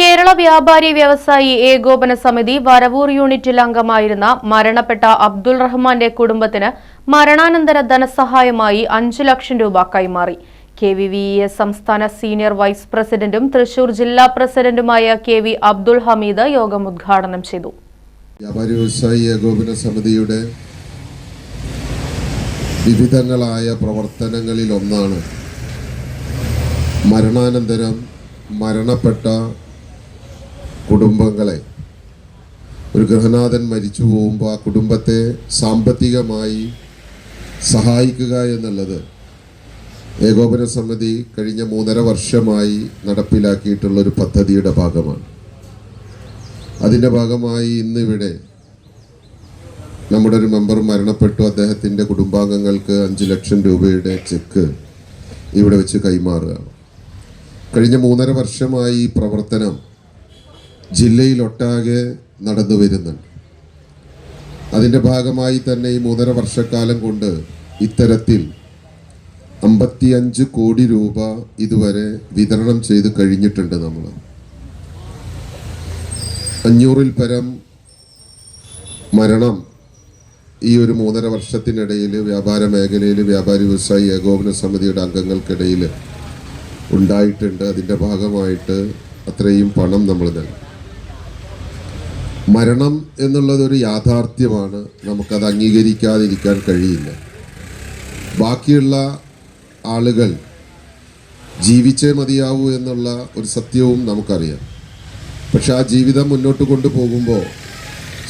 കേരള വ്യാപാരി വ്യവസായി ഏകോപന സമിതി വരവൂർ യൂണിറ്റിൽ അംഗമായിരുന്ന മരണപ്പെട്ട അബ്ദുൾ റഹ്മാന്റെ കുടുംബത്തിന് മരണാനന്തര ധനസഹായമായി അഞ്ചു ലക്ഷം രൂപ കൈമാറി. കെ വി വി എസ് സംസ്ഥാന സീനിയർ വൈസ് പ്രസിഡന്റും തൃശൂർ ജില്ലാ പ്രസിഡന്റുമായ കെ വി അബ്ദുൾ ഹമീദ് യോഗം ഉദ്ഘാടനം ചെയ്തു. വ്യാപാരി വ്യവസായി ഏകോപന സമിതിയുടെ വിവിധങ്ങളായ പ്രവർത്തനങ്ങളിൽ ഒന്നാണ് മരണാനന്തരം മരണപ്പെട്ട കുടുംബങ്ങളെ. ഒരു ഗൃഹനാഥൻ മരിച്ചു പോകുമ്പോൾ ആ കുടുംബത്തെ സാമ്പത്തികമായി സഹായിക്കുക എന്നുള്ളത് ഏകോപന സമിതി കഴിഞ്ഞ മൂന്നര വർഷമായി നടപ്പിലാക്കിയിട്ടുള്ള ഒരു പദ്ധതിയുടെ ഭാഗമാണ്. അതിന്റെ ഭാഗമായി ഇന്നിവിടെ നമ്മുടെ ഒരു മെമ്പർ മരണപ്പെട്ടു. അദ്ദേഹത്തിന്റെ കുടുംബാംഗങ്ങൾക്ക് അഞ്ച് ലക്ഷം രൂപയുടെ ചെക്ക് ഇവിടെ വെച്ച് കൈമാറുകയാണ്. കഴിഞ്ഞ മൂന്നര വർഷമായി ഈ പ്രവർത്തനം ജില്ലയിലൊട്ടാകെ നടന്നു വരുന്നുണ്ട്. അതിന്റെ ഭാഗമായി തന്നെ ഈ മൂന്നര വർഷക്കാലം കൊണ്ട് ഇത്തരത്തിൽ അമ്പത്തിയഞ്ച് കോടി രൂപ ഇതുവരെ വിതരണം ചെയ്ത് കഴിഞ്ഞിട്ടുണ്ട് നമ്മൾ. അഞ്ഞൂറിൽ പരം മരണം ഈ ഒരു മൂന്നര വർഷത്തിനിടയിൽ വ്യാപാര മേഖലയിൽ വ്യാപാരി വ്യവസായി ഏകോപന സമിതിയുടെ അംഗങ്ങൾക്കിടയിൽ ഉണ്ടായിട്ടുണ്ട്. അതിന്റെ ഭാഗമായിട്ട് അത്രയും പണം നമ്മൾ നൽകി. മരണം എന്നുള്ളത് ഒരു യാഥാർത്ഥ്യമാണ്. നമുക്കത് അംഗീകരിക്കാതിരിക്കാൻ കഴിയില്ല. ബാക്കിയുള്ള ആളുകൾ ജീവിച്ചേ മതിയാവൂ എന്നുള്ള ഒരു സത്യവും നമുക്കറിയാം. പക്ഷെ ആ ജീവിതം മുന്നോട്ട് കൊണ്ടുപോകുമ്പോൾ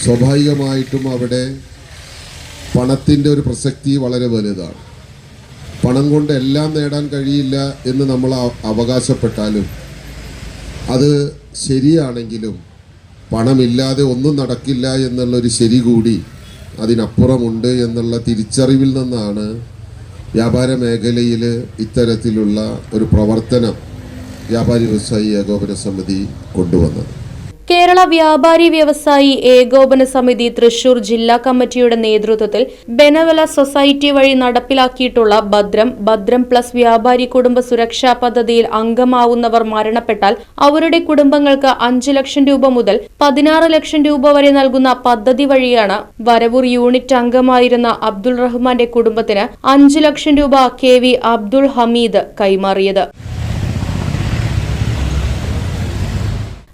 സ്വാഭാവികമായിട്ടും അവിടെ പണത്തിന്റെ ഒരു പ്രസക്തി വളരെ വലുതാണ്. പണം കൊണ്ട് എല്ലാം നേടാൻ കഴിയില്ല എന്ന് നമ്മൾ അവകാശപ്പെട്ടാലും അത് ശരിയാണെങ്കിലും പണമില്ലാതെ ഒന്നും നടക്കില്ല എന്നുള്ളൊരു ശരി കൂടി അതിനപ്പുറമുണ്ട് എന്നുള്ള തിരിച്ചറിവിൽ നിന്നാണ് വ്യാപാര മേഖലയിൽ ഇത്തരത്തിലുള്ള ഒരു പ്രവർത്തനം വ്യാപാരി വ്യവസായി ഏകോപന സമിതി കൊണ്ടുവന്നത്. കേരള വ്യാപാരി വ്യവസായി ഏകോപന സമിതി തൃശൂർ ജില്ലാ കമ്മിറ്റിയുടെ നേതൃത്വത്തിൽ ബെനവല സൊസൈറ്റി വഴി നടപ്പിലാക്കിയിട്ടുള്ള ഭദ്രം ഭദ്രം പ്ലസ് വ്യാപാരി കുടുംബ സുരക്ഷാ പദ്ധതിയിൽ അംഗമാവുന്നവർ മരണപ്പെട്ടാൽ അവരുടെ കുടുംബങ്ങൾക്ക് അഞ്ച് ലക്ഷം രൂപ മുതൽ പതിനാറ് ലക്ഷം രൂപ വരെ നൽകുന്ന പദ്ധതി വഴിയാണ് വരവൂർ യൂണിറ്റ് അംഗമായിരുന്ന അബ്ദുൾ റഹ്മാന്റെ കുടുംബത്തിന് അഞ്ച് ലക്ഷം രൂപ കെ വി അബ്ദുൾ ഹമീദ് കൈമാറിയത്.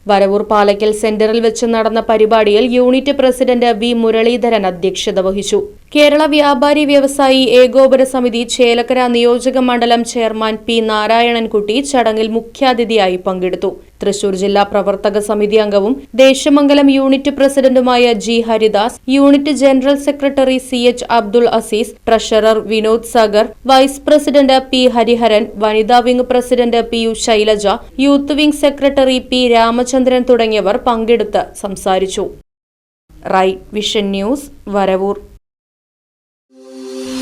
വരവൂർ പാലക്കൽ സെന്ററിൽ വെച്ച് നടന്ന പരിപാടിയിൽ യൂണിറ്റ് പ്രസിഡന്റ് വി മുരളീധരൻ അധ്യക്ഷത വഹിച്ചു കേരള വ്യാപാരി വ്യവസായി ഏകോപന സമിതി ചേലക്കര നിയോജക മണ്ഡലം ചെയർമാൻ പി നാരായണൻകുട്ടി ചടങ്ങിൽ മുഖ്യാതിഥിയായി പങ്കെടുത്തു. തൃശൂർ ജില്ലാ പ്രവർത്തക സമിതി അംഗവും ദേശമംഗലം യൂണിറ്റ് പ്രസിഡന്റുമായ G Haridas unit general secretary C H Abdul Azeez treasurer Vinod Sagar vice president P Hariharan വനിതാ wing president P U Shailaja youth wing secretary P Ramachandran തുടങ്ങിയവർ പങ്കെടുത്ത് സംസാരിച്ചു. Right Vision News Varavoor.